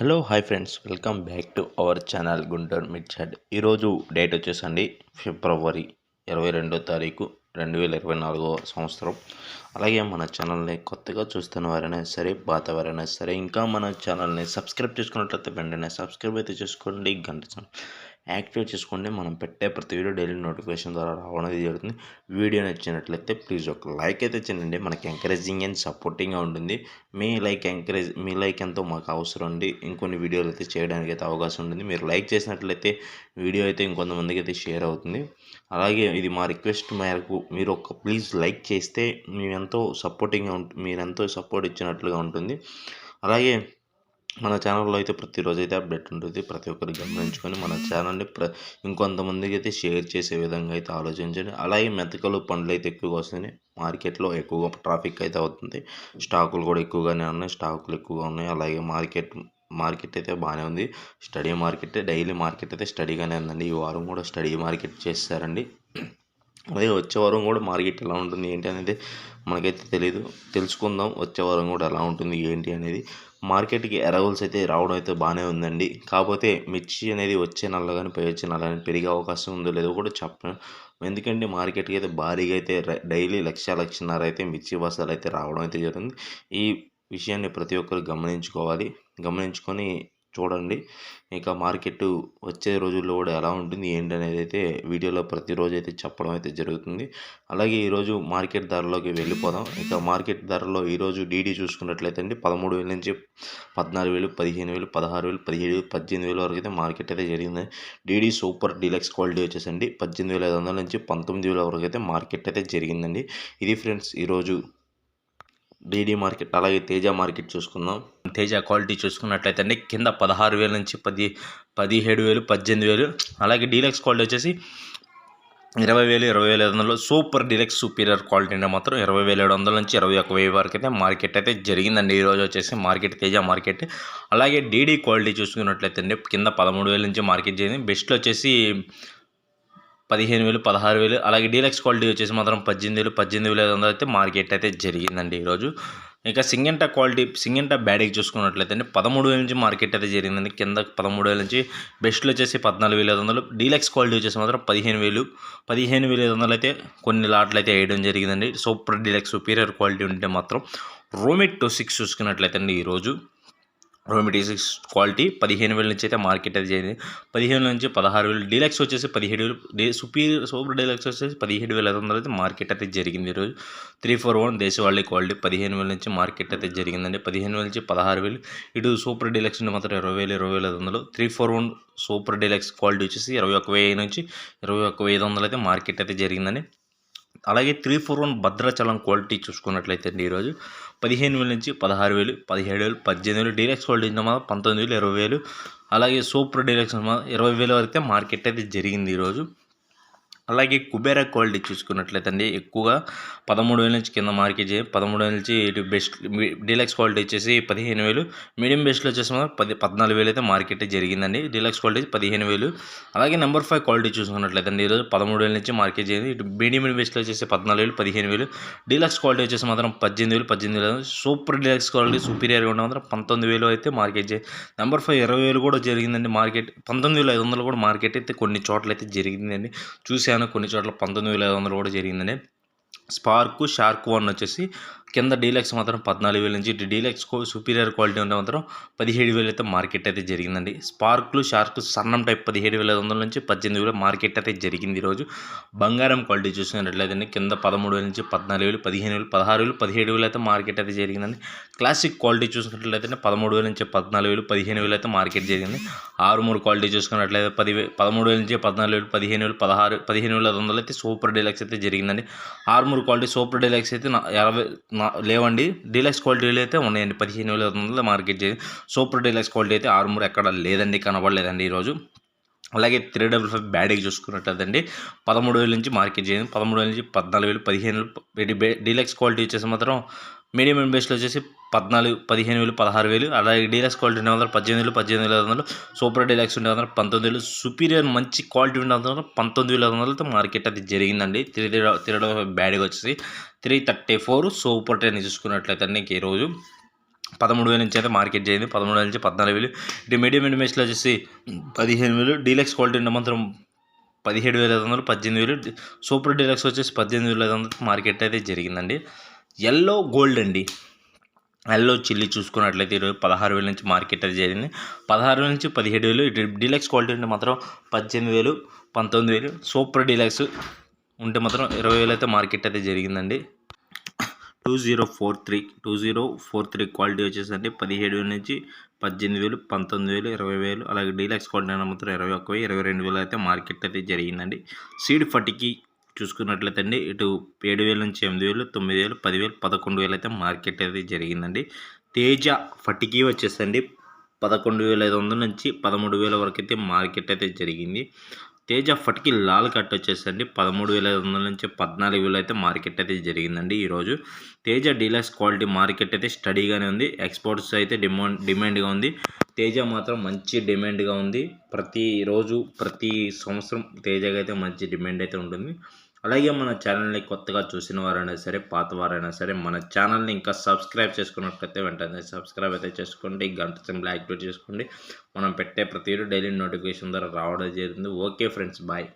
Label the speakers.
Speaker 1: Hello hi friends. Welcome back to our channel Guntur మిర్చాడ్ ఈరోజు date వచ్చేసండి ఫిబ్రవరి ఇరవై రెండో తారీఖు రెండు వేల ఇరవై నాలుగో సంవత్సరం. అలాగే మన ఛానల్ని కొత్తగా చూస్తున్న వారైనా సరే పాత వారైనా సరే ఇంకా మన ఛానల్ని సబ్స్క్రైబ్ చేసుకున్నట్లయితే వెంటనే సబ్స్క్రైబ్ అయితే చేసుకోండి గంట సం- యాక్టివేట్ చేసుకోండి. మనం పెట్టే ప్రతి వీడియో డైలీ నోటిఫికేషన్ ద్వారా రావడం అనేది జరుగుతుంది. వీడియో నచ్చినట్లయితే ప్లీజ్ ఒక లైక్ అయితే చేయండి. మనకి ఎంకరేజింగ్ అండ్ సపోర్టింగ్గా ఉంటుంది. మీ లైక్ ఎంకరేజ్ మీ లైక్ ఎంతో మాకు అవసరం అండి. ఇంకొన్ని వీడియోలు అయితే చేయడానికి అయితే అవకాశం ఉంటుంది. మీరు లైక్ చేసినట్లయితే వీడియో అయితే ఇంకొంతమందికి అయితే షేర్ అవుతుంది. అలాగే ఇది మా రిక్వెస్ట్ మేరకు మీరు ఒక ప్లీజ్ లైక్ చేస్తే మేము ఎంతో సపోర్టింగ్గా ఉంటు మీరు ఎంతో సపోర్ట్ ఇచ్చినట్లుగా ఉంటుంది. అలాగే మన ఛానల్లో అయితే ప్రతిరోజు అయితే అప్డేట్ ఉంటుంది. ప్రతి ఒక్కరు గమనించుకొని మన ఛానల్ని ప్ర ఇంకొంతమందికి అయితే షేర్ చేసే విధంగా అయితే ఆలోచించండి. అలాగే మెతకలు పండ్లు అయితే ఎక్కువగా వస్తున్నాయి. మార్కెట్లో ఎక్కువగా ట్రాఫిక్ అయితే అవుతుంది. స్టాకులు కూడా ఎక్కువగానే ఉన్నాయి. స్టాకులు ఎక్కువగా ఉన్నాయి. అలాగే మార్కెట్ మార్కెట్ అయితే బాగానే ఉంది. స్టడీ మార్కెట్ డైలీ మార్కెట్ అయితే స్టడీగానే ఉందండి. ఈ వారం కూడా స్టడీ మార్కెట్ చేస్తారండి. అలాగే వచ్చే వారం కూడా మార్కెట్ ఎలా ఉంటుంది ఏంటి అనేది మనకైతే తెలియదు తెలుసుకుందాం వచ్చే వారం కూడా ఎలా ఉంటుంది ఏంటి అనేది. మార్కెట్కి ఎరవల్స్ అయితే రావడం అయితే బాగానే ఉందండి. కాకపోతే మిర్చి అనేది వచ్చే నెల కానీ పై వచ్చే నెల కానీ పెరిగే అవకాశం ఉందో లేదో కూడా చెప్పను ఎందుకంటే మార్కెట్కి అయితే భారీగా అయితే డైలీ లక్ష లక్షన్నర అయితే మిర్చి బస్తాలు అయితే రావడం అయితే జరుగుతుంది. ఈ విషయాన్ని ప్రతి ఒక్కరు గమనించుకోవాలి. గమనించుకొని చూడండి. ఇక మార్కెట్ వచ్చే రోజుల్లో కూడా ఎలా ఉంటుంది? ఏంటి అనేది అయితే వీడియోలో ప్రతిరోజు అయితే చెప్పడం అయితే జరుగుతుంది. అలాగే ఈరోజు మార్కెట్ ధరలోకి వెళ్ళిపోదాం. ఇక మార్కెట్ ధరలో ఈరోజు డీడీ చూసుకున్నట్లయితే అండి పదమూడు వేల నుంచి పద్నాలుగు వేలు పదిహేను వేలు పదహారు వేలు పదిహేడు వేలు పద్దెనిమిది వేల వరకు అయితే మార్కెట్ అయితే జరిగింది. డీడీ సూపర్ డీలక్స్ క్వాలిటీ వచ్చేసండి పద్దెనిమిది వేల ఐదు వందల నుంచి పంతొమ్మిది వేల వరకు అయితే మార్కెట్ అయితే జరిగిందండి. ఇది ఫ్రెండ్స్ ఈరోజు డీడీ మార్కెట్ అలాగే తేజ మార్కెట్ చూసుకుందాం. తేజ క్వాలిటీ చూసుకున్నట్లయితే అండి కింద పదహారు వేల నుంచి పది పదిహేడు వేలు పద్దెనిమిది వేలు. అలాగే డీలక్స్ క్వాలిటీ వచ్చేసి ఇరవై వేలు ఇరవై వేల ఐదు వందలు. సూపర్ డీలక్స్ సూపీరియర్ క్వాలిటీ అంటే మాత్రం. ఇరవై వేల ఏడు వందల నుంచి ఇరవై ఒక వెయ్యి వరకు అయితే మార్కెట్ అయితే జరిగిందండి. ఈ రోజు వచ్చేసి మార్కెట్ తేజ మార్కెట్. అలాగే డీడీ క్వాలిటీ చూసుకున్నట్లయితే అండి కింద పదమూడు వేల నుంచి మార్కెట్ జరిగింది. బెస్ట్లో వచ్చేసి పదిహేను వేలు పదహారు వేలు. అలాగే డీలక్స్ క్వాలిటీ వచ్చేసి మాత్రం పద్దెనిమిది వేలు పద్దెనిమిది వేల ఐదు వందలు అయితే మార్కెట్ అయితే జరిగిందండి ఈరోజు ఇక సింగంటా క్వాలిటీ సింగంటా బ్యాడీకి చూసుకున్నట్లయితే అండి పదమూడు వేల నుంచి మార్కెట్ అయితే జరిగిందండి. కింద పదమూడు వేల నుంచి బెస్ట్లు వచ్చేసి పద్నాలుగు వేల ఐదు వందలు డీలక్స్ క్వాలిటీ వచ్చేసి మాత్రం పదిహేను వేలు పదిహేను వేల ఐదు వందలు అయితే కొన్ని లాట్లు అయితే వేయడం జరిగిందండి. సూపర్ డీలక్స్ సుపీరియర్ క్వాలిటీ ఉంటే మాత్రం రోమిట్ టూ సిక్స్ చూసుకున్నట్లయితే అండి ఈరోజు. రోమిట్ క్వాలిటీ పదిహేను వేల నుంచి అయితే మార్కెట్ అయితే జరిగింది. పదిహేను నుంచి పదహారు వేలు డీలక్స్ వచ్చేసి పదిహేడు వేలు డే సుపీరియర్ సూపర్ డీలక్స్ వచ్చేసి పదిహేడు వేల ఐదు వందలు అయితే మార్కెట్ అయితే జరిగింది ఈరోజు. త్రీ ఫోర్ వన్ దేశవాళీ క్వాలిటీ పదిహేను వేల నుంచి మార్కెట్ అయితే జరిగిందండి. పదిహేను వేల నుంచి పదహారు వేలు ఇటు సూపర్ డీలక్స్ నుండి మాత్రం ఇరవై వేలు ఇరవై వేల ఐదు వందలు. Three four one super deluxe quality వచ్చేసి ఇరవై ఒక వెయ్యి నుంచి ఇరవై ఒక వెయ్యి ఐదు వందలు అయితే మార్కెట్ అయితే జరిగిందండి. అలాగే three four one Bhadrachalam quality చూసుకున్నట్లయితే అండి ఈరోజు. పదిహేను వేల నుంచి పదహారు వేలు పదిహేడు వేలు పద్దెనిమిది వేలు డీలక్స్ క్వాలిటీ మాత్రం పంతొమ్మిది వేలు ఇరవై వేలు. అలాగే సూపర్ డీలక్స్ ఇరవై వేల వరకు అయితే మార్కెట్ అయితే జరిగింది ఈరోజు. అలాగే కుబేరా క్వాలిటీ చూసుకున్నట్లయితే అండి ఎక్కువగా పదమూడు వేల నుంచి కింద మార్కెట్ పదమూడు వేల నుంచి ఇటు బెస్ట్ డీలక్స్ క్వాలిటీ వచ్చేసి పదిహేను వేలు. మీడియం బెస్ట్లో వచ్చేసి మాత్రం పది పద్నాలుగు వేలు అయితే మార్కెట్ జరిగిందండి. డీలక్స్ క్వాలిటీ పదిహేను వేలు. అలాగే నెంబర్ ఫైవ్ క్వాలిటీ చూసుకున్నట్లయితే అండి ఈరోజు పదమూడు వేల నుంచి మార్కెట్ చేయండి ఇటు మీడియం బెస్ట్లో వచ్చేసి పద్నాలుగు వేలు పదిహేను వేలు. డీలక్స్ క్వాలిటీ వచ్చేసి మాత్రం పద్దెనిమిది వేలు పద్దెనిమిది వేలు. సూపర్ డీలక్స్ క్వాలిటీ సూపీరియర్గా ఉండే మాత్రం పంతొమ్మిది వేలు అయితే మార్కెట్ చేయి. నెంబర్ ఫైవ్ ఇరవై వేలు కూడా జరిగిందండి మార్కెట్ పంతొమ్మిది వేల ఐదు వందలు కూడా మార్కెట్ అయితే కొన్ని చోట్ల అయితే జరిగిందండి. చూశాను. కొన్ని చోట్ల పంతొమ్మిది వేల ఐదు వందలు కూడా జరిగిందని స్పార్క్ షార్క్ వన్ వచ్చేసి కింద డీలక్స్ మాత్రం పద్నాలుగు వేల నుంచి డీలక్స్ సుపీరియర్ క్వాలిటీ ఉంటే మాత్రం పదిహేడు వేలు అయితే మార్కెట్ అయితే జరిగిందండి. స్పార్క్లు షార్క్ సన్నం టైప్ పదిహేడు వేల ఐదు వందల నుంచి పద్దెనిమిది వేలు మార్కెట్ అయితే జరిగింది ఈరోజు. బంగారం క్వాలిటీ చూసుకున్నట్లయితే కింద పదమూడు వేల నుంచి పద్నాలుగు వేలు పదిహేను వేలు పదహారు వేలు పదిహేడు వేలు అయితే మార్కెట్ అయితే జరిగిందండి. క్లాసిక్ క్వాలిటీ చూసుకున్నట్లయితే పదమూడు వేల నుంచి పద్నాలుగు వేలు పదిహేను వేలు అయితే మార్కెట్ జరిగింది. ఆరు మూడు క్వాలిటీ చూసుకున్నట్లయితే పది పదమూడు వేల నుంచి పద్నాలుగు వేలు పదిహేను వేలు పదహారు పదిహేను వేల ఐదు వందలు అయితే సూపర్ డీలక్స్ అయితే జరిగిందండి. ఆరు మూడు క్వాలిటీ సూపర్ డీలక్స్ అయితే నా- లేవండి. డీలక్స్ క్వాలిటీలు అయితే ఉన్నాయండి. పదిహేను వేల ఐదు వందలు మార్కెట్ చేసి సూపర్ డీలక్స్ క్వాలిటీ అయితే ఆర్మూర్ ఎక్కడ లేదండి. కనబడలేదండి ఈరోజు. అలాగే త్రీ డబుల్ ఫైవ్ బ్యాడీకి చూసుకున్నట్లయితే పదమూడు వేల నుంచి మార్కెట్ చేయండి. పదమూడు వేల నుంచి పద్నాలుగు వేలు పదిహేను డీలక్స్ క్వాలిటీ వచ్చేసి మాత్రం మీడియం అండ్ బేస్లో వచ్చేసి పద్నాలుగు పదిహేను వేలు పదహారు వేలు. అలాగే డీలక్స్ క్వాలిటీ ఉండే వందలు పద్దెనిమిది వేలు పద్దెనిమిది వేల ఐదు వందలు. సూపర్ డీలక్స్ ఉండే వందలు పంతొమ్మిది వేలు. సుపీరియర్ మంచి క్వాలిటీ ఉండే వందలు పంతొమ్మిది వేల ఐదు వందలతో మార్కెట్ అది జరిగిందండి. త్రీ తిరగడం బ్యాడ్గా వచ్చేసి three thirty four super ten చూసుకున్నట్లయితే నీకు ఈరోజు పదమూడు వేల నుంచి అయితే మార్కెట్ జరిగింది. పదమూడు వేల నుంచి పద్నాలుగు వేలు. ఇటు మీడియం అండ్ వచ్చేసి పదిహేను వేలు. డీలక్స్ క్వాలిటీ ఉంటే మాత్రం పదిహేడు వేల ఐదు వందలు పద్దెనిమిది వేలు. సూపర్ డీలక్స్ వచ్చేసి పద్దెనిమిది వేల ఐదు వందలు మార్కెట్ అయితే జరిగిందండి. ఎల్లో గోల్డ్ అండి. ఎల్లో చిల్లీ చూసుకున్నట్లయితే ఈరోజు పదహారు వేల నుంచి మార్కెట్ అయితే జరిగింది. పదహారు వేల నుంచి పదిహేడు వేలు. డీలక్స్ క్వాలిటీ ఉంటే మాత్రం పద్దెనిమిది వేలు పంతొమ్మిది వేలు. సూపర్ డీలక్స్ ఉంటే మాత్రం ఇరవై వేలు అయితే మార్కెట్ అయితే జరిగిందండి. Two zero four three two zero four three quality వచ్చేసండి పదిహేడు వేల నుంచి పద్దెనిమిది వేలు పంతొమ్మిది వేలు ఇరవై వేలు. అలాగే డీలక్స్ క్వాలిటీ అయినా మాత్రం ఇరవై ఒక్క ఇరవై రెండు వేలు అయితే మార్కెట్ అయితే జరిగిందండి. సీడ్ ఫటికి చూసుకున్నట్లయితే అండి ఇటు ఏడు వేల నుంచి ఎనిమిది వేలు తొమ్మిది వేలు పదివేలు పదకొండు వేలు అయితే మార్కెట్ అయితే జరిగిందండి. తేజ ఫటికి వచ్చేసండి పదకొండు వేల ఐదు వందల నుంచి పదమూడు వేల వరకు అయితే మార్కెట్ అయితే జరిగింది. తేజ ఫటికి లాల్ కట్ వచ్చేసండి పదమూడు వేల ఐదు వందల నుంచి పద్నాలుగు వేలు అయితే మార్కెట్ అయితే జరిగిందండి ఈరోజు. తేజ డీలక్స్ క్వాలిటీ మార్కెట్ అయితే స్టడీగానే ఉంది ఎక్స్పోర్ట్స్ అయితే డిమాండ్ డిమాండ్గా ఉంది. తేజ మాత్రం మంచి డిమాండ్గా ఉంది. ప్రతిరోజు ప్రతి సంవత్సరం తేజగా అయితే మంచి డిమాండ్ అయితే ఉంటుంది. అలాగే మన ఛానల్ని కొత్తగా చూసిన వారైనా సరే పాత వారైనా సరే మన ఛానల్ని ఇంకా సబ్స్క్రైబ్ చేసుకున్నట్లయితే వెంటనే సబ్స్క్రైబ్ అయితే చేసుకోండి గంట సింబల్ యాక్టివేట్ చేసుకోండి. మనం పెట్టే ప్రతి డైలీ నోటిఫికేషన్ ద్వారా రావడం జరిగింది. Okay friends bye.